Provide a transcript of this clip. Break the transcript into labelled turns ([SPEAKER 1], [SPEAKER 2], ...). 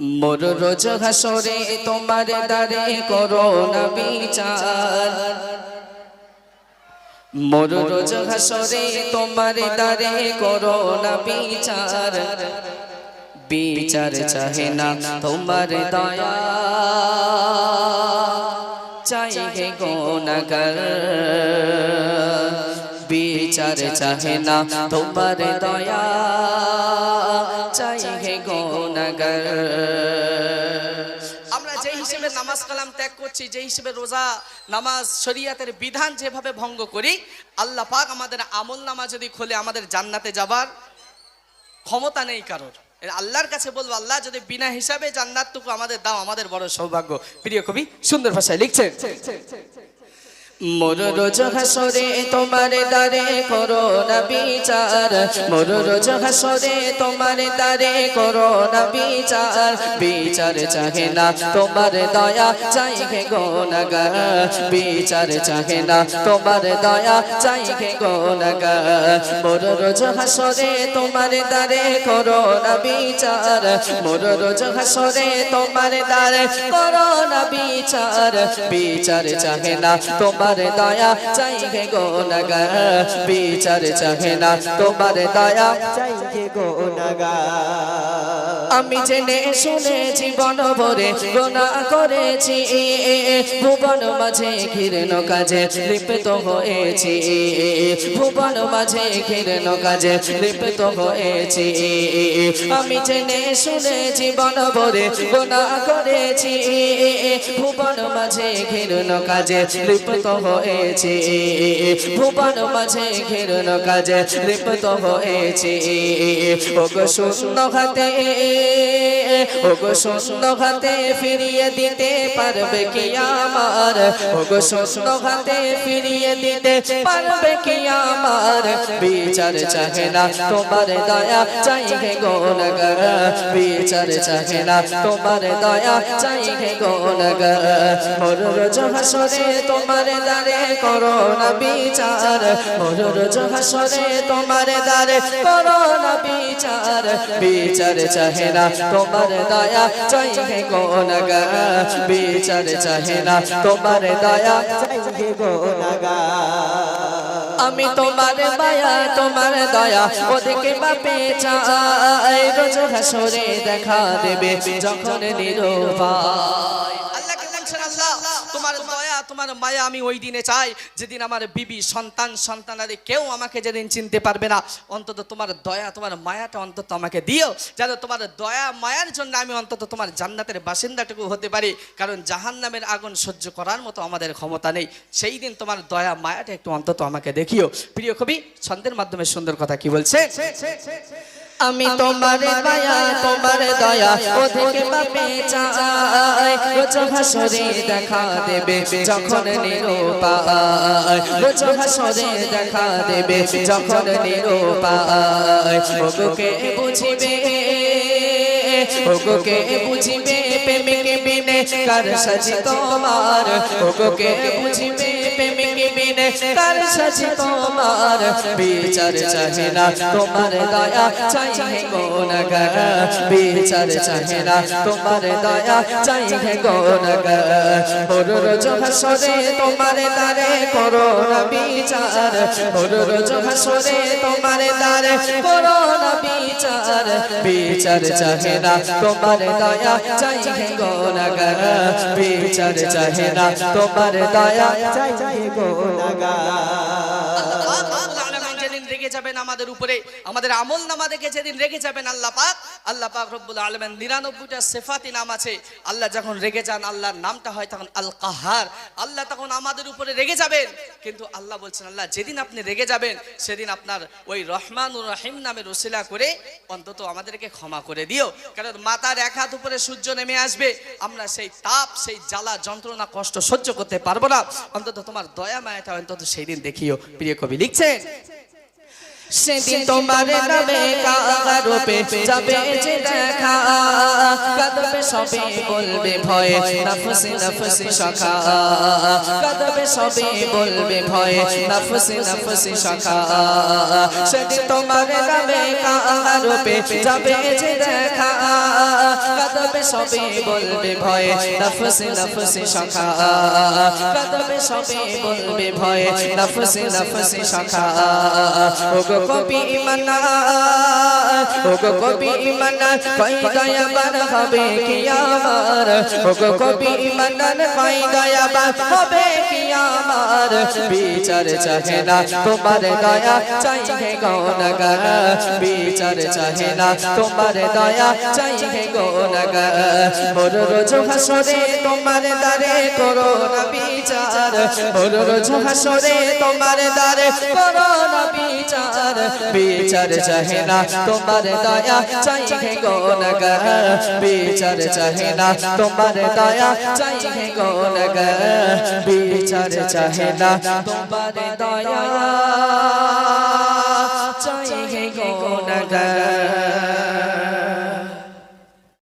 [SPEAKER 1] মোর রোজ হাসরে তোমার দারে করো না বিচার। মোর রোজ হাসরে তোমার দারে করো না বিচার। বিচার চাহে না তোমার দয়া। চাই হে গোনাগার বিচার চাহে না তোমার দয়া। চাই হে গোনাগার।
[SPEAKER 2] আমরা যে হিসেবে নামাজ কালাম ত্যাগ করছি যে হিসেবে রোজা নামাজ শরিয়াতের বিধান যেভাবে ভঙ্গ করি আল্লাহ পাক আমাদের আমল নামা যদি খোলে আমাদের জান্নাতে যাবার ক্ষমতা নেই কারোর। আল্লাহর কাছে বলব আল্লাহ যদি বিনা হিসাবে জান্নাতটুকু আমাদের দাও আমাদের বড় সৌভাগ্য। প্রিয় কবি সুন্দর ভাষায় লিখছেন।
[SPEAKER 1] মোর রোজ হাসরে তোমার দারে করো না বিচার। মোর রোজ হাসরে তোমার দারে করো না বিচার। বিচার চাহে না তোমার দয়া চাই হে গোনাগার বিচার চাহে না তোমার দয়া চাই হে গোনাগার মোর রোজ হাসরে তোমার দারে করো না বিচার। মোর রোজ হাসরে তোমার দারে করো না বিচার। বিচার চাহে না তোমার দয়া চাই হে গোনাগার বিচার চাহে না তোমার দয়া চাই হে গোনাগার আমি জেনে শুনে জীবন ভরে গোনা করেছি, ভুবন মাঝে ঘিরেন কাজে লিপ্ত হয়েছি, ভুবন মাঝে ঘিরেন কাজে লিপ্ত হয়েছি। আমি জেনে শুনে জীবন ভরে গোনা করেছি, ভুবন মাঝে ঘিরেন কাজে লিপ্ত হয়েছি। ভুবন মাঝে ঘিরেন কাজে লিপ্ত হয়েছি। ওগো শূন্য হাতে ওগো শূন্য হাতে ফিরিয়ে দিতে পারবে কি আমার? ওগো শূন্য হাতে ফিরিয়ে দিতে পারবে কি আমার? বিচার চাহে না তোমার দয়া চাই হে গোনগর বিচার চাহে না তোমার দয়া চাই হে গোনগর মোর রোজ হাসরে তোমার দারে করো না বিচার। মোর রোজ হাসরে তোমার দারে করো না বিচার। বিচার চাহে না তোমার দয়া চাই হে গোনগর বিচার চাহে না তোমার দয়া চাই হে গোনগর আমি তোমার মায়া, তোমার দয়া ওদিকে বাপে চাই। রোজ হাসরে দেখা দেবে যখন নিরুপায়।
[SPEAKER 2] তোমার দয়া তোমার মায়া আমি ওই দিনে চাই যেদিন আমার বিবি সন্তান সন্তানাদি কেউ আমাকে যেদিন চিনতে পারবে না অন্তত তোমার দয়া তোমার মায়াটা অন্তত আমাকে দিও যেন তোমার দয়া মায়ার জন্য আমি অন্তত তোমার জান্নাতের বাসিন্দাটুকু হতে পারি কারণ জাহান্নামের আগুন সহ্য করার মতো আমাদের ক্ষমতা নেই। সেই দিন তোমার দয়া মায়াটা একটু অন্তত আমাকে দেখিও। প্রিয় কবি ছন্দের মাধ্যমে সুন্দর কথা কি বলছে?
[SPEAKER 1] আমি তোমার মায়া, তোমার দয়া ওদিকে পাবে চাই। রোজ হাসরে দেখা দেবে, যখন নিরূপায় রোজ হাসরে দেখা দেবে, যখন নিরূপায় ওগুকে বুঝিবে? ওগুকে বুঝিবে? কার সাজি তোমার। ওগুকে বুঝিবে প্রেমিকে বিনে। কার সাজি তোমার? বিচার চাহে না তোমার দয়া চাই হে গোনগর। বিচার চাহে না তোমার দয়া চাই হে গোনগর। মোর রোজ হাসরে তোমার দারে করো না বিচার। মোর রোজ হাসরে তোমার দারে করো না বিচার চাহে না, তোমার দয়া বিচার চাহে না, তোমার দয়া
[SPEAKER 2] যেদিন রেগে যাবেন আমাদের উপরে, আমাদের আমল নামা দেখে যেদিন রেগে যাবেন আল্লাহ পাক আল্লাহ পাক রব্বুল আলমেন নিরানব্বইটা সেফাতি নাম আছে। আল্লাহ যখন রেগে যান, আল্লাহর নামটা হয় তখন আল কাহার আল্লাহ তখন আমাদের উপরে রেগে যাবেন। কিন্তু আল্লাহ বলছেন, আল্লাহ যেদিন আপনি রেগে যাবেন, সেদিন আপনার ওই রহমানুর রহিম নামে রসিলা করে অন্তত আমাদেরকে ক্ষমা করে দিও। কারণ মাতার এক হাত উপরে সূর্য নেমে আসবে, আমরা সেই তাপ, সেই জ্বালা, যন্ত্রণা, কষ্ট সহ্য করতে পারব না। অন্তত তোমার দয়া, মায়াটা অন্তত সেই দিন দেখিও। প্রিয় কবি লিখছেন
[SPEAKER 1] সেদিন তোমার নামে কারূপে যাবে যে দেখা কাঁদবে সবে বলবে ভয়ে নফসে নফসে সখা কাঁদবে সবে বলবে ভয়ে নফসে নফসে সখা সেদিন তোমার নামে কারূপে যাবে যে দেখা কাঁদবে সবে বলবে ভয়ে নফসে নফসে শাখা কাঁদবে সবে বলবে ভয়ে নফসে নফসে শাখা ওগো কবি ইমানা, ওগো কবি ইমানা কই দয়াবান হবে কি ওগো কবি ইমানা কই দয়াবান হবে কি বিচার চাহে না তোমার দয়া, চাইহে গৌনগর বিচার চাহে না তোমার দয়া, চাইহে গৌনগর মোর রোজ হাসরে তোমার দারে করো না বিচার। মোর রোজ হাসরে তোমার দারে করো না বিচার। বিচার চাহে না, তোমার দয়া চাইহে গৌনগর বিচার চাহে না, তোমার দয়া চাইহে গৌনগর বিচার চাহে না, তোমার দয়া চাইহে গৌনগর